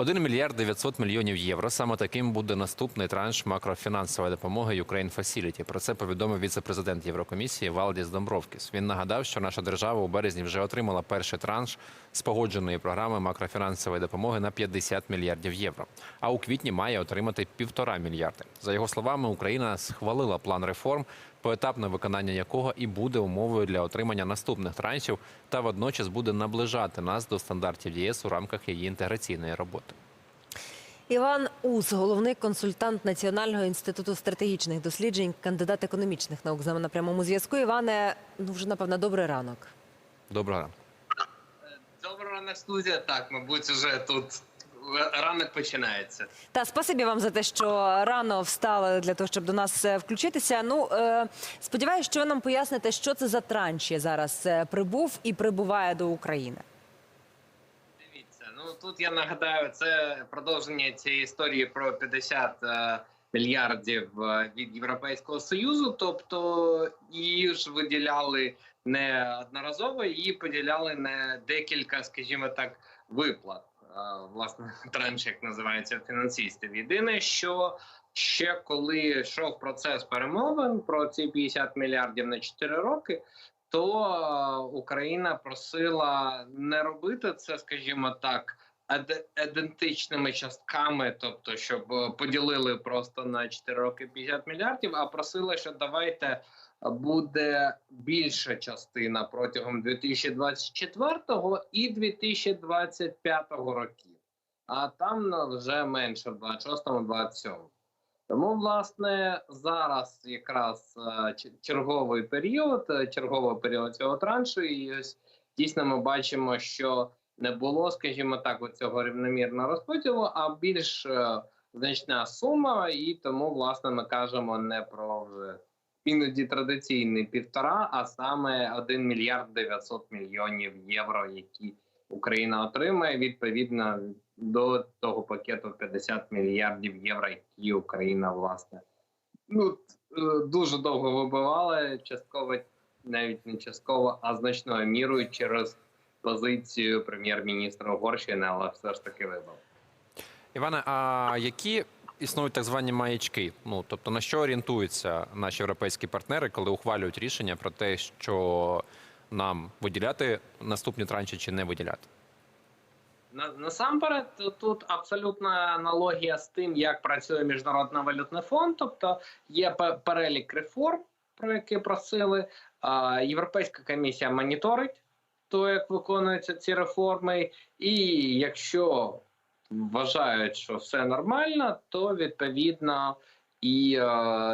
1 мільярд 900 мільйонів євро. Саме таким буде наступний транш макрофінансової допомоги Ukraine Facility. Про це повідомив віце-президент Єврокомісії Валдіс Домбровкіс. Він нагадав, що наша держава у березні вже отримала перший транш з погодженої програми макрофінансової допомоги на 50 мільярдів євро. А у квітні має отримати півтора мільярди. За його словами, Україна схвалила план реформ, поетапне виконання якого і буде умовою для отримання наступних траншів, та водночас буде наближати нас до стандартів ЄС у рамках її інтеграційної роботи. Іван Ус, головний консультант Національного інституту стратегічних досліджень, кандидат економічних наук з нами на прямому зв'язку. Іване, ну вже напевно добрий ранок. Доброго ранку. Доброго ранок, студія. Так, мабуть, уже тут ранок починається. Та спасибі вам за те, що рано встали для того, щоб до нас е, включитися. Ну е, сподіваюся, що ви нам поясните, що це за транші зараз е, прибув і прибуває до України. Дивіться, ну тут я нагадаю, це продовження цієї історії про 50 е, мільярдів від Європейського союзу. Тобто її ж виділяли не одноразово, її поділяли на декілька, скажімо так, виплат. Власне, транш, як називається фінансистів. Єдине, що ще коли йшов процес перемовин про ці 50 мільярдів на 4 роки. То Україна просила не робити це, скажімо так, ідентичними частками, тобто, щоб е, поділили просто на 4 роки 50 мільярдів, а просила, що давайте буде більша частина протягом 2024 і 2025 років, а там вже менше в 26-27. Тому, власне, зараз якраз е, черговий період, е, черговий період цього траншу, і ось дійсно ми бачимо, що не було, скажімо так, оцього рівномірного розподілу, а більш е, значна сума, і тому, власне, ми кажемо не про вже іноді традиційний півтора, а саме 1 мільярд 900 мільйонів євро, які Україна отримає відповідно до того пакету 50 мільярдів євро, які Україна власне ну е, дуже довго вибивала, частково навіть не частково, а значною мірою через позицію прем'єр-міністра Угорщини, але все ж таки вибив. Іване, а які існують так звані маячки? Ну тобто на що орієнтуються наші європейські партнери, коли ухвалюють рішення про те, що нам виділяти наступні транші чи не виділяти? Насамперед, тут абсолютна аналогія з тим, як працює міжнародний валютний фонд, тобто є перелік реформ, про які просили. Європейська комісія моніторить то, як виконуються ці реформи, і якщо вважають, що все нормально, то відповідно і е,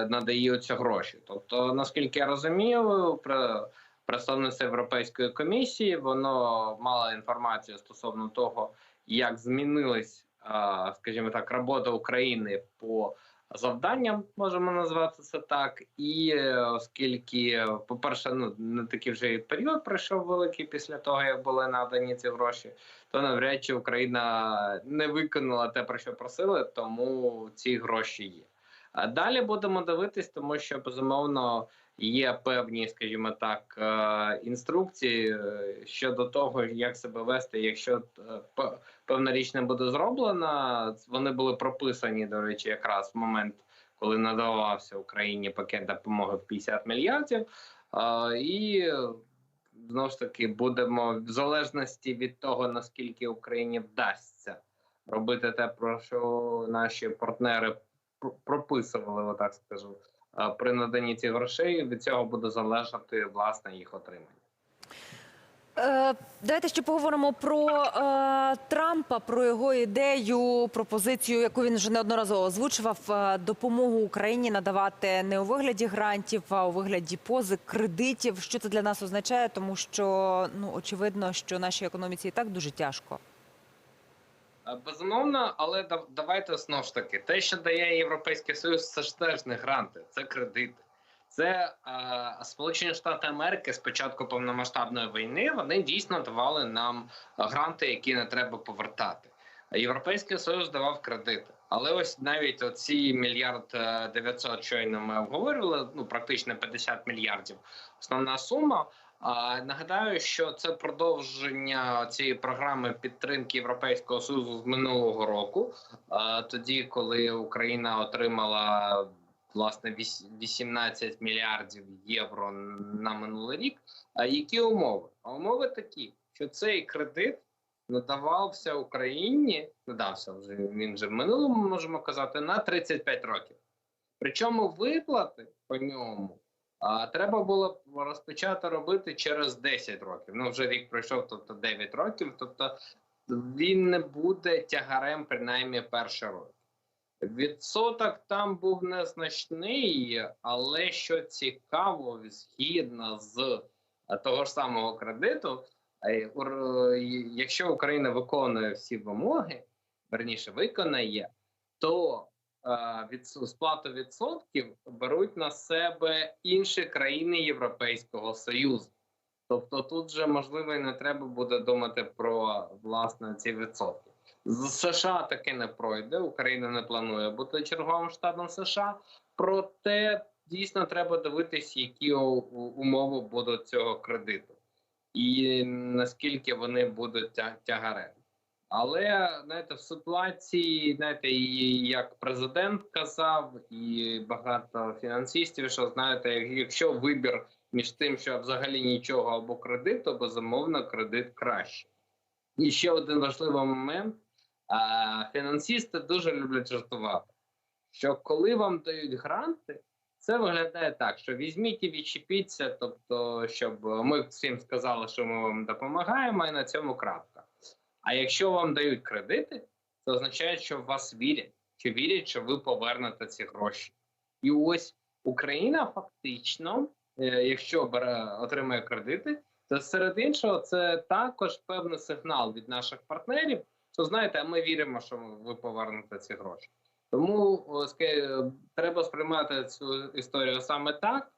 надаються гроші. Тобто, наскільки я розумію, про представниця Європейської комісії воно мало інформацію стосовно того, як змінилась, е, скажімо так, робота України по завданням, можемо назвати це так. І е, оскільки, по-перше, ну не такий вже і період пройшов великий після того, як були надані ці гроші, то навряд чи Україна не виконала те, про що просили, тому ці гроші є. А далі будемо дивитись, тому що безумовно є певні, скажімо так, е, інструкції е, щодо того, як себе вести, якщо е, певна річ не буде зроблена. Вони були прописані, до речі, якраз в момент, коли надавався Україні пакет допомоги в 50 мільярдів. І знову ж таки будемо в залежності від того, наскільки Україні вдасться робити те, про що наші партнери прописували, отак скажу. При наданні цих грошей від цього буде залежати власне їх отримання. Е, давайте ще поговоримо про е, Трампа, про його ідею, пропозицію, яку він вже неодноразово озвучував, е, допомогу Україні надавати не у вигляді грантів, а у вигляді позик, кредитів. Що це для нас означає? Тому що ну очевидно, що нашій економіці і так дуже тяжко. Е, Безумовно, але дав- давайте знову ж таки, те, що дає Європейський Союз, це ж теж не гранти, це кредити. Це е, Сполучені Штати Америки з початку повномасштабної війни вони дійсно давали нам гранти, які не треба повертати. Європейський Союз давав кредити. Але ось навіть оці мільярд е, 900 щойно ми обговорювали, ну практично 50 мільярдів. Основна сума. Нагадаю, що це продовження цієї програми підтримки Європейського Союзу з минулого року, тоді, коли Україна отримала власне віс- 18 мільярдів євро на минулий рік. А які умови? А умови такі, що цей кредит надавався Україні, надався вже він вже в минулому, можемо казати, на 35 років. Причому виплати по ньому а, треба було розпочати робити через 10 років. Ну вже рік пройшов, тобто 9 років. Тобто він не буде тягарем принаймні перший рок. Відсоток там був незначний, але що цікаво, згідно з е, того ж самого кредиту, е, е, якщо Україна виконує всі вимоги, верніше виконає, то від сплату відсотків беруть на себе інші країни Європейського Союзу. Тобто тут же можливо і не треба буде думати про власне ці відсотки. З США таки не пройде. Україна не планує бути черговим штатом США. Проте дійсно треба дивитись, які умови будуть цього кредиту, і наскільки вони будуть тя- тягарем. Але знаєте, в ситуації, знаєте, і як президент казав, і багато фінансистів, що знаєте, якщо вибір між тим, що взагалі нічого або кредит, то безумовно кредит краще. І ще один важливий момент: а, фінансисти дуже люблять жартувати, що коли вам дають гранти, це виглядає так, що візьміть і відчепіться, тобто, щоб ми всім сказали, що ми вам допомагаємо, і на цьому крапка. А якщо вам дають кредити, це означає, що в вас вірять, що вірять, що ви повернете ці гроші. І ось Україна фактично, е, якщо бере отримує кредити, то серед іншого це також певний сигнал від наших партнерів, що знаєте, ми віримо, що ви повернете ці гроші. Тому треба сприймати цю історію саме так.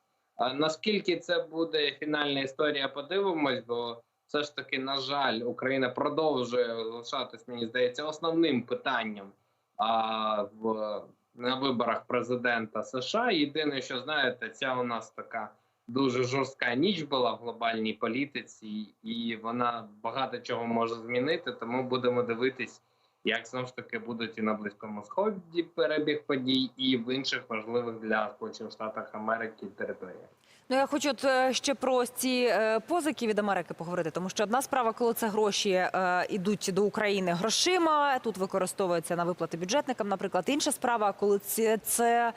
Наскільки це буде фінальна історія, подивимось, бо все ж таки, на жаль, Україна продовжує залишатись, мені здається, основним питанням а, в на виборах президента США. Єдине, що знаєте, ця у нас така дуже жорстка ніч була в глобальній політиці, і вона багато чого може змінити. Тому будемо дивитись, як знову ж таки будуть і на близькому сході перебіг подій, і в інших важливих для Сполучених Штатів Америки територіях. Ну я хочу е, ще про ці е, позики від Америки поговорити, тому що одна справа, коли це гроші е, ідуть до України грошима, тут використовуються на виплати бюджетникам. Наприклад, інша справа, коли це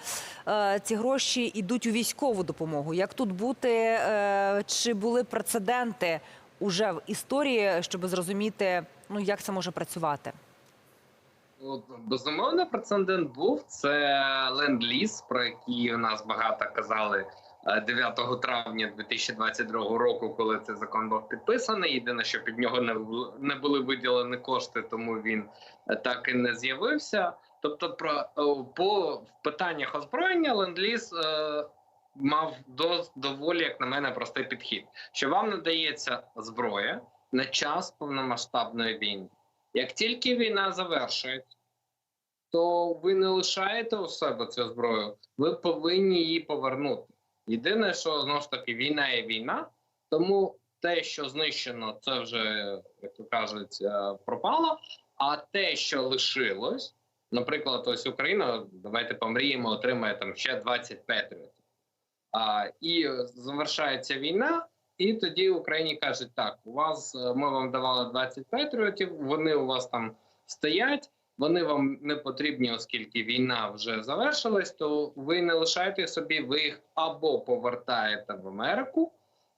е, ці гроші йдуть у військову допомогу. Як тут бути? Е, чи були прецеденти уже в історії, щоб зрозуміти, ну як це може працювати? Безумовно, прецедент був це ленд-ліз, про який у нас багато казали е, 9 травня 2022 року, коли цей закон був підписаний. Єдине, що під нього не були виділені кошти, тому він е, так і не з'явився. Тобто, про е, по питаннях озброєння ленд-ліз е, мав до, доволі, як на мене, простий підхід, що вам надається зброя на час повномасштабної війни. Як тільки війна завершується, то ви не лишаєте у себе цю зброю, ви повинні її повернути. Єдине, що знову ж таки війна є війна, тому те, що знищено, це вже, як то кажуть, е, пропало. А те, що лишилось, наприклад, ось Україна, давайте помріємо, отримає там ще 20 патріотів. А, і завершається війна, і тоді Україні кажуть: так, у вас е, ми вам давали 20 патріотів, вони у вас там стоять. Вони вам не потрібні, оскільки війна вже завершилась, то ви не лишаєте собі, ви їх або повертаєте в Америку,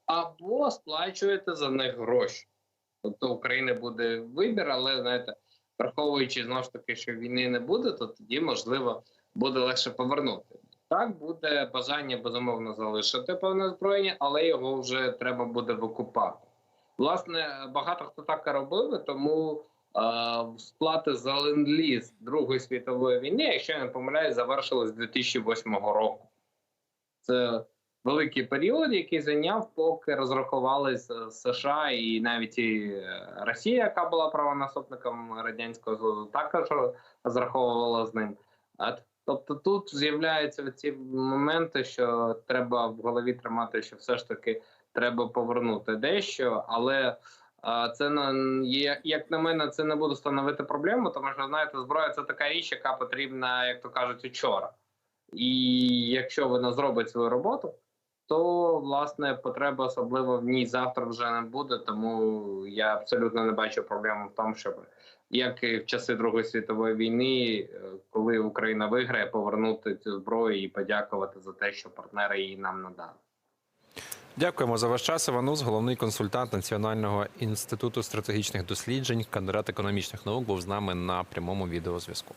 або сплачуєте за них гроші. Тобто України буде вибір, але знаєте, враховуючи знову ж таки, що війни не буде, то тоді можливо буде легше повернути. Так буде бажання безумовно залишити певне озброєння, але його вже треба буде викупати. Власне, багато хто так і робив, тому сплати за ленд-ліз Другої світової війни, якщо я не помиляюсь, завершились з 2008 року. Це великий період, який зайняв, поки розрахувалися США і навіть і е, Росія, яка була правонаступником радянського Союзу, також розраховувала з ним. Тобто тут з'являються ці моменти, що треба в голові тримати, що все ж таки треба повернути дещо, але це на як на мене, це не буде становити проблему, тому що знаєте, зброя це така річ, яка потрібна, як то кажуть, учора. І якщо вона зробить свою роботу, то власне потреби особливо в ній завтра вже не буде. Тому я абсолютно не бачу проблеми в тому, щоб як і в часи Другої світової війни, е, коли Україна виграє, повернути цю зброю і подякувати за те, що партнери її нам надали. Дякуємо за ваш час. Іванус, головний консультант Національного інституту стратегічних досліджень, кандидат економічних наук, був з нами на прямому відеозв'язку.